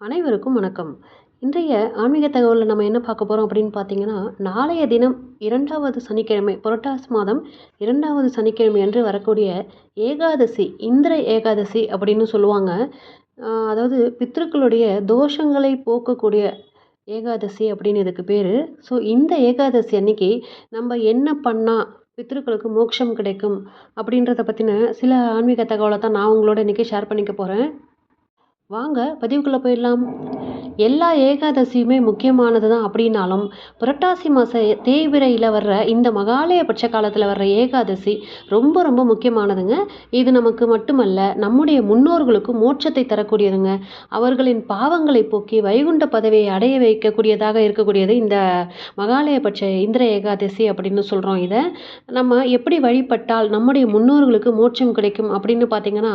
அனைவருக்கும் வணக்கம். இன்றைய ஆன்மீக தகவலில் நம்ம என்ன பார்க்க போகிறோம் அப்படின்னு பார்த்தீங்கன்னா நாளைய தினம் இரண்டாவது சனிக்கிழமை புரட்டாசி மாதம் இரண்டாவது சனிக்கிழமை என்று வரக்கூடிய ஏகாதசி இந்திர ஏகாதசி அப்படின்னு சொல்லுவாங்க. அதாவது பித்ருக்களுடைய தோஷங்களை போக்கக்கூடிய ஏகாதசி அப்படின்னு இதுக்கு பேர். ஸோ இந்த ஏகாதசி அன்னைக்கு நம்ம என்ன பண்ணால் பித்ருக்களுக்கு மோட்சம் கிடைக்கும் அப்படின்றத பற்றின சில ஆன்மீக தகவலை தான் நான் உங்களோட இன்றைக்கி ஷேர் பண்ணிக்க போகிறேன் வாங்க பதிவுக்குள்ளே போயிடலாம். எல்லா ஏகாதசியுமே முக்கியமானது தான் அப்படின்னாலும் புரட்டாசி மாத தேய்பிரையில் வர்ற இந்த மகாலய பட்ச காலத்தில் வர்ற ஏகாதசி ரொம்ப ரொம்ப முக்கியமானதுங்க. இது நமக்கு மட்டுமல்ல நம்முடைய முன்னோர்களுக்கும் மோட்சத்தை தரக்கூடியதுங்க. அவர்களின் பாவங்களை போக்கி வைகுண்ட பதவியை அடைய வைக்கக்கூடியதாக இருக்கக்கூடியது இந்த மகாலய பட்ச இந்திர ஏகாதசி அப்படின்னு சொல்கிறோம் இதை. நம்ம எப்படி வழிபட்டால் நம்முடைய முன்னோர்களுக்கு மோட்சம் கிடைக்கும் அப்படின்னு பார்த்தீங்கன்னா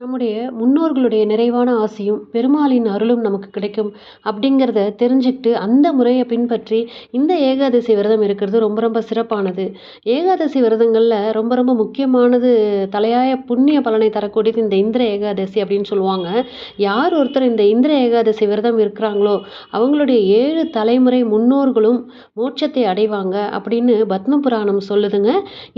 நம்முடைய முன்னோர்களுடைய நிறைவான ஆசையும் பெருமாளின் அருளும் நமக்கு கிடைக்கும் அப்படிங்கிறத தெரிஞ்சுக்கிட்டு அந்த முறையை பின்பற்றி இந்த ஏகாதசி விரதம் இருக்கிறது ரொம்ப ரொம்ப சிறப்பானது. ஏகாதசி விரதங்களில் ரொம்ப ரொம்ப முக்கியமானது தலையாய புண்ணிய பலனை தரக்கூடியது இந்த இந்திர ஏகாதசி அப்படின்னு சொல்லுவாங்க. யார் ஒருத்தர் இந்த இந்திர ஏகாதசி விரதம் இருக்கிறாங்களோ அவங்களுடைய ஏழு தலைமுறை முன்னோர்களும் மோட்சத்தை அடைவாங்க அப்படின்னு பத்ம புராணம் சொல்லுதுங்க.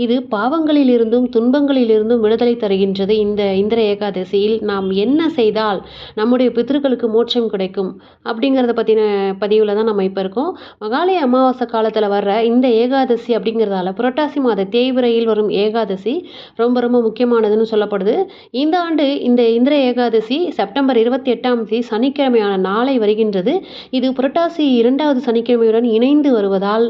இது பாவங்களிலிருந்தும் துன்பங்களிலிருந்தும் விடுதலை தருகின்றது இந்த இந்திர ஏகாதசி ஏகாதசியில் நாம் என்ன செய்தால் நம்முடைய பித்திருக்களுக்கு மோட்சம் கிடைக்கும் அப்படிங்கிறத பற்றின பதிவில் தான் நம்ம இப்போ இருக்கோம். மகாலய அமாவாசை காலத்தில் வர்ற இந்த ஏகாதசி அப்படிங்கிறதால புரட்டாசி மாத தேய்விரையில் வரும் ஏகாதசி ரொம்ப ரொம்ப முக்கியமானதுன்னு சொல்லப்படுது. இந்த ஆண்டு இந்த இந்திர ஏகாதசி செப்டம்பர் இருபத்தி எட்டாம் தேதி சனிக்கிழமையான நாளை வருகின்றது. இது புரட்டாசி இரண்டாவது சனிக்கிழமையுடன் இணைந்து வருவதால்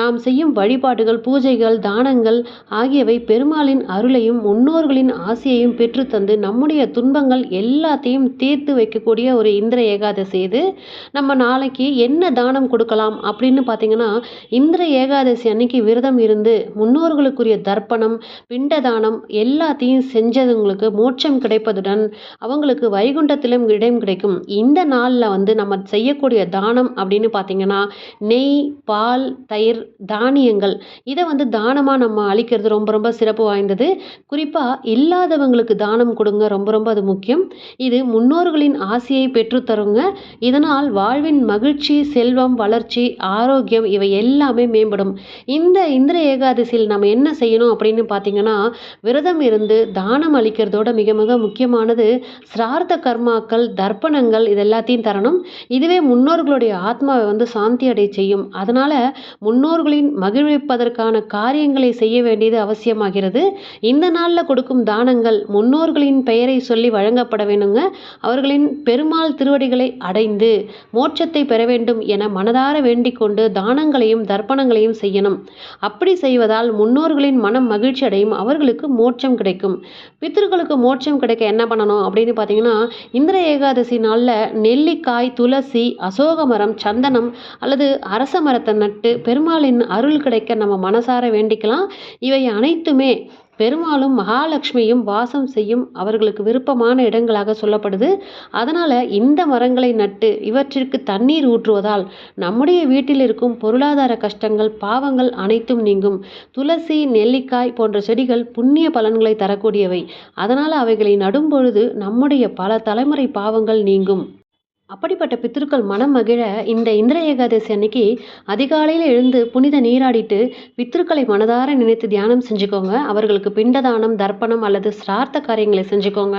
நாம் செய்யும் வழிபாடுகள் பூஜைகள் தானங்கள் ஆகியவை பெருமாளின் அருளையும் முன்னோர்களின் ஆசையையும் பெற்றுத்தந்து நம்ம நம்முடைய துன்பங்கள் எல்லாத்தையும் தீர்த்து வைக்கக்கூடிய ஒரு இந்திர ஏகாதசி இது. நம்ம நாளைக்கு என்ன தானம் கொடுக்கலாம் அப்படின்னு பார்த்தீங்கன்னா இந்திர ஏகாதசி அன்னைக்கு விரதம் இருந்து முன்னோர்களுக்குரிய தர்ப்பணம் பிண்ட தானம் எல்லாத்தையும் செஞ்சதுங்களுக்கு மோட்சம் கிடைப்பதுடன் அவங்களுக்கு வைகுண்டத்திலும் இடம் கிடைக்கும். இந்த நாளில் வந்து நம்ம செய்யக்கூடிய தானம் அப்படின்னு பார்த்தீங்கன்னா நெய் பால் தயிர் தானியங்கள். இதை வந்து தானமாக நம்ம அளிக்கிறது ரொம்ப ரொம்ப சிறப்பு வாய்ந்தது. குறிப்பாக இல்லாதவங்களுக்கு தானம் கொடுங்க ரொம்ப ரொம்ப அது முக்கியம். இது முன்னோர்களின் ஆசையை பெற்றுத்தருங்க. இதனால் வாழ்வின் மகிழ்ச்சி செல்வம் வளர்ச்சி ஆரோக்கியம் இவை எல்லாமே மேம்படும். இந்த இந்திர ஏகாதசியில் நம்ம என்ன செய்யணும் அப்படின்னு பார்த்தீங்கன்னா விரதம் இருந்து தானம் அளிக்கிறதோட மிக மிக முக்கியமானது சிரார்த்த கர்மாக்கள் தர்ப்பணங்கள் இது எல்லாத்தையும் தரணும். இதுவே முன்னோர்களுடைய ஆத்மாவை வந்து சாந்தி அடை செய்யும். அதனால் முன்னோர்களின் மகிழ்விப்பதற்கான காரியங்களை செய்ய வேண்டியது அவசியமாகிறது. இந்த நாளில் கொடுக்கும் தானங்கள் முன்னோர்களின் பெயர் பெயரை சொல்லி வழங்கப்பட வேண்டுங்க. அவர்களின் பெருமாள் திருவடிகளை அடைந்து மோட்சத்தை பெற வேண்டும் என மனதார வேண்டிக் கொண்டு தானங்களையும் தர்ப்பணங்களையும் செய்யணும். அப்படி செய்வதால் முன்னோர்களின் மனம் மகிழ்ச்சி அடையும் அவர்களுக்கு மோட்சம் கிடைக்கும். பித்தர்களுக்கு மோட்சம் கிடைக்க என்ன பண்ணணும் அப்படின்னு பார்த்தீங்கன்னா இந்திர ஏகாதசி நாளில் நெல்லிக்காய் துளசி அசோக மரம் சந்தனம் அல்லது அரச மரத்தை நட்டு பெருமாளின் அருள் கிடைக்க நம்ம மனசார வேண்டிக்கலாம். இவை அனைத்துமே பெருமாளும் மகாலட்சுமியும் வாசம் செய்யும் அவர்களுக்கு விருப்பமான இடங்களாக சொல்லப்படுது. அதனால் இந்த மரங்களை நட்டு இவற்றிற்கு தண்ணீர் ஊற்றுவதால் நம்முடைய வீட்டில் இருக்கும் பொருளாதார கஷ்டங்கள் பாவங்கள் அனைத்தும் நீங்கும். துளசி நெல்லிக்காய் போன்ற செடிகள் புண்ணிய பலன்களை தரக்கூடியவை. அதனால் அவைகளை நடும் பொழுது நம்முடைய பல தலைமுறை பாவங்கள் நீங்கும். அப்படிப்பட்ட பித்திருக்கள் மனம் மகிழ இந்த இந்திர ஏகாதசி அன்னைக்கு அதிகாலையில் எழுந்து புனித நீராடிட்டு பித்திருக்களை மனதார நினைத்து தியானம் செஞ்சுக்கோங்க. அவர்களுக்கு பிண்டதானம் தர்ப்பணம் அல்லது சிரார்த்த காரியங்களை செஞ்சுக்கோங்க.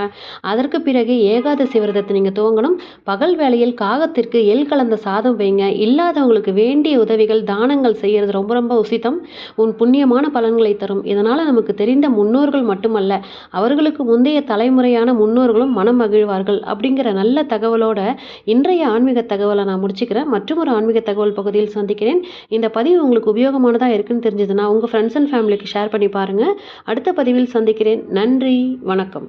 அதற்கு பிறகு ஏகாதசி விரதத்தை நீங்கள் துவங்கணும். பகல் வேளையில் காகத்திற்கு எல் கலந்த சாதம் வைங்க. இல்லாதவங்களுக்கு வேண்டிய உதவிகள் தானங்கள் செய்கிறது ரொம்ப ரொம்ப உசிதம் உன் புண்ணியமான பலன்களை தரும். இதனால் நமக்கு தெரிந்த முன்னோர்கள் மட்டுமல்ல அவர்களுக்கு முந்தைய தலைமுறையான முன்னோர்களும் மனம் மகிழ்வார்கள். அப்படிங்கிற நல்ல தகவலோட இன்றைய ஆன்மீக தகவலை நான் முடிச்சுக்கிறேன். மற்றும் ஒரு ஆன்மீக தகவல் பகுதியில் சந்திக்கிறேன். இந்த பதிவு உங்களுக்கு உபயோகமானதாக இருக்குன்னு தெரிஞ்சதுன்னா உங்கள் ஃப்ரெண்ட்ஸ் அண்ட் ஃபேமிலிக்கு ஷேர் பண்ணி பாருங்கள் அடுத்த பதிவில் சந்திக்கிறேன். நன்றி. வணக்கம்.